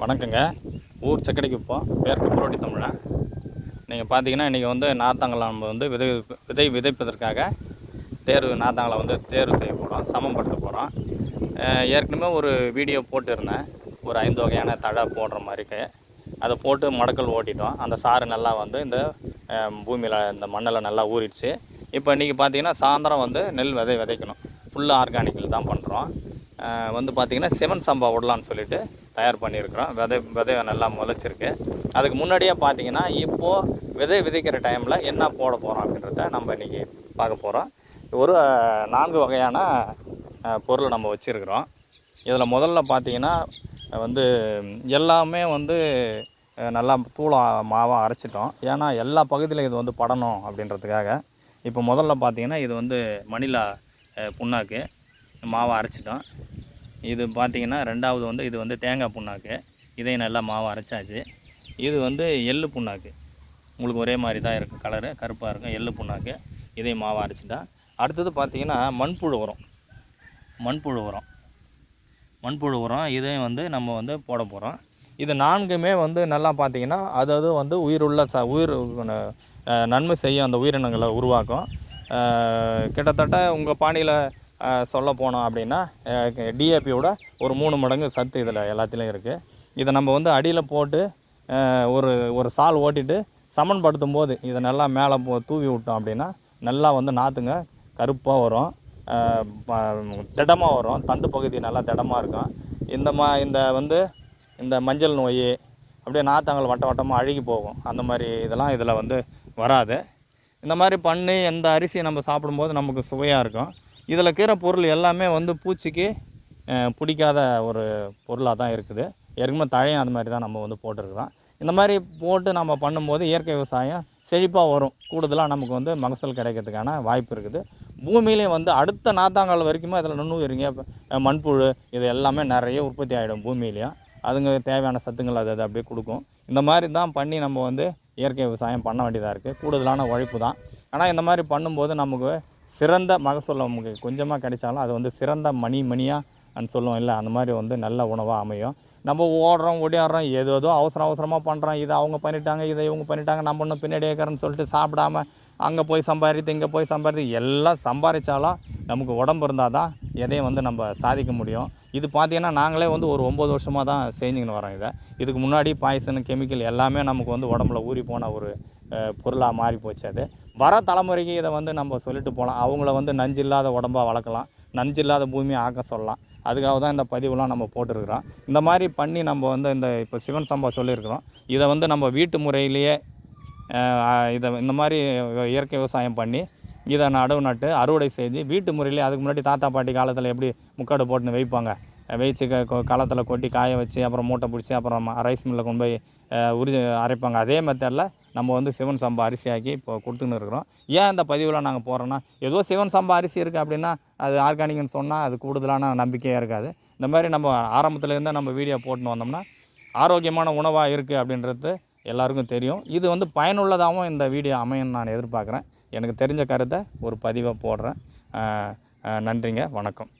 வணக்கங்க. ஊர் சக்கடைக்கு இப்போ பேர் குப்பரோட்டி தமிழன் நீங்கள் பார்த்தீங்கன்னா இன்றைக்கி வந்து நார்த்தாங்கலை நம்ம வந்து விதை விதை விதைப்பதற்காக தேர்வு நார்த்தாங்கலை வந்து தேர்வு செய்ய போகிறோம் சமப்படுத்த போகிறோம் ஏற்கனவே ஒரு வீடியோ போட்டிருந்தேன். ஒரு ஐந்து வகையான தழை போடுற மாதிரிக்கு அதை போட்டு மடக்கல் ஓட்டிட்டோம். அந்த சாறு நல்லா வந்து இந்த பூமியில் இந்த மண்ணில் நல்லா ஊறிடுச்சு. இப்போ இன்றைக்கி பார்த்தீங்கன்னா சாயந்தரம் வந்து நெல் விதை விதைக்கணும். ஃபுல்லாக ஆர்கானிக்கில் தான் பண்ணுறோம் வந்து பார்த்திங்கன்னா சிவன் சம்பா விடலான்னு சொல்லிட்டு தயார் பண்ணியிருக்கிறோம். விதை விதை நல்லா முளைச்சிருக்கு. அதுக்கு முன்னாடியே பார்த்தீங்கன்னா இப்போது விதை விதைக்கிற டைமில் என்ன போட போகிறோம் அப்படின்றத நம்ம இன்றைக்கி பார்க்க போகிறோம் ஒரு நான்கு வகையான பொருள் நம்ம வச்சுருக்கிறோம். இதில் முதல்ல பார்த்தீங்கன்னா வந்து எல்லாமே வந்து நல்லா தூளா மாவாக அரைச்சிட்டோம். ஏன்னா எல்லா பகுதியிலும் இது வந்து படணும் அப்படின்றதுக்காக. இப்போ முதல்ல பார்த்தீங்கன்னா இது வந்து மணிலா புண்ணாக்கு மாவை அரைச்சிட்டோம். இது பார்த்தீங்கன்னா ரெண்டாவது வந்து இது வந்து தேங்காய் புண்ணாக்கு. இதையும் நல்லா மாவை அரைச்சாச்சு. இது வந்து எள்ளு புண்ணாக்கு. உங்களுக்கு ஒரே மாதிரி தான் இருக்கும் கலரு கருப்பாக இருக்கும். எள்ளு புண்ணாக்கு. இதையும் மாவு அரைச்சிட்டா. அடுத்தது பார்த்திங்கன்னா மண்புழு உரம். மண்புழு உரம். மண்புழு உரம் இதையும் வந்து நம்ம வந்து போட போகிறோம் இது நான்குமே வந்து நல்லா பார்த்தீங்கன்னா அதாவது வந்து உயிருள்ள ச உயிர் நன்மை செய்யும் அந்த உயிரினங்களை உருவாக்கும். கிட்டத்தட்ட உங்கள் பாணியில் சொல்ல போனோம் அப்படின்னா டிஏபியோட ஒரு மூணு மடங்கு சத்து இதில் எல்லாத்துலேயும் இருக்குது இதை நம்ம வந்து அடியில் போட்டு ஒரு ஒரு சால் ஓட்டிட்டு சமன்படுத்தும் போது இதை நல்லா மேலே போ தூவி விட்டோம் அப்படின்னா நல்லா வந்து நாற்றுங்க கருப்பாக வரும். திடமாக வரும். தண்டு பகுதி நல்லா திடமாக இருக்கும். இந்த மா இந்த வந்து இந்த மஞ்சள் நோய் அப்படியே நாற்றங்கள் வட்ட வட்டமாக அழுகி போகும். அந்த மாதிரி இதெல்லாம் இதில் வந்து வராது. இந்த மாதிரி பண்ணி எந்த அரிசியை நம்ம சாப்பிடும்போது நமக்கு சுவையாக இருக்கும். இதில் இருக்கிற பொருள் எல்லாமே வந்து பூச்சிக்கு பிடிக்காத ஒரு பொருளாக தான் இருக்குது. ஏற்கனவே தழையும் அது மாதிரி தான் நம்ம வந்து போட்டிருக்கிறோம். இந்த மாதிரி போட்டு நம்ம பண்ணும்போது இயற்கை விவசாயம் செழிப்பாக வரும். கூடுதலாக நமக்கு வந்து மகசூல் கிடைக்கிறதுக்கான வாய்ப்பு இருக்குது. பூமியிலையும் வந்து அடுத்த நாத்தாங்கால் வரைக்குமே அதில் நுண்ணுயிரிங்க மண்புழு இது எல்லாமே நிறைய உற்பத்தி ஆகிடும் பூமியிலையும். அதுங்க தேவையான சத்துங்கள் அது அது அப்படியே கொடுக்கும். இந்த மாதிரி தான் பண்ணி நம்ம வந்து இயற்கை விவசாயம் பண்ண வேண்டியதாக இருக்குது கூடுதலான உழைப்பு தான். ஆனால் இந்த மாதிரி பண்ணும்போது நமக்கு சிறந்த மகசூல் நமக்கு கொஞ்சமாக கிடைச்சாலும் அது வந்து சிறந்த மணி மணியாக சொல்லுவோம் இல்லை அந்த மாதிரி வந்து நல்ல உணவாக அமையும். நம்ம ஓடுறோம் ஓடியாடுறோம் ஏதோ ஏதோ அவசரம் அவசரமாக பண்ணுறோம் இதை அவங்க பண்ணிட்டாங்க இதை இவங்க பண்ணிட்டாங்க நம்ம இன்னும் பின்னாடி இருக்கிறோன்னு சொல்லிட்டு சாப்பிடாம அங்கே போய் சம்பாதித்து இங்கே போய் சம்பாதித்து எல்லாம் சம்பாதிச்சாலும் நமக்கு உடம்பு இருந்தால் தான் எதையும் வந்து நம்ம சாதிக்க முடியும். இது பார்த்திங்கன்னா நாங்களே வந்து ஒரு ஒம்பது வருஷமாக தான் செஞ்சுக்கின்னு வரோம் இதை. இதுக்கு முன்னாடி பாய்சன் கெமிக்கல் எல்லாமே நமக்கு வந்து உடம்புல ஊறி போன ஒரு பொருளாக மாறி போச்சு அது. வர தலைமுறைக்கு இதை வந்து நம்ம சொல்லிட்டு போகலாம் அவங்கள வந்து நஞ்சு இல்லாத உடம்பாக வளர்க்கலாம். நஞ்சு இல்லாத பூமியை ஆக்க சொல்லலாம். அதுக்காக தான் இந்த பதிவுலாம் நம்ம போட்டிருக்கிறோம். இந்த மாதிரி பண்ணி நம்ம வந்து இந்த இப்போ சிவன் சம்பா சொல்லியிருக்கிறோம். இதை வந்து நம்ம வீட்டு முறையிலேயே இதை இந்த மாதிரி இயற்கை விவசாயம் பண்ணி இதை நடவு நட்டு அறுவடை செஞ்சு வீட்டு முறையிலே அதுக்கு முன்னாடி தாத்தா பாட்டி காலத்தில் எப்படி முக்காடு போட்டுன்னு வைப்பாங்க. வைச்சு க களத்தில் கொட்டி காய வச்சு அப்புறம் மூட்டை பிடிச்சி அப்புறம் ரைஸ் மில்லில் கொண்டு போய் அஹ், அரைப்பாங்க. அதே மெத்தடில் நம்ம வந்து சிவன் சம்பா அரிசி ஆக்கி இப்போ கொடுத்துன்னு இருக்கிறோம். ஏன் இந்த பதிவில் நாங்கள் போகிறோன்னா ஏதோ சிவன் சம்பா அரிசி இருக்குது அப்படின்னா அது ஆர்கானிக்னு சொன்னால் அது கூடுதலான நம்பிக்கையாக இருக்காது. இந்த மாதிரி நம்ம ஆரம்பத்துலேருந்தே நம்ம வீடியோ போட்டுன்னு வந்தோம்னா ஆரோக்கியமான உணவாக இருக்குது அப்படின்றது எல்லாருக்கும் தெரியும். இது வந்து பயனுள்ளதாகவும் இந்த வீடியோ அமையும் நான் எதிர்பார்க்குறேன். எனக்கு தெரிஞ்ச கருத்தை ஒரு பதிவாக போடுறேன். நன்றிங்க. வணக்கம்.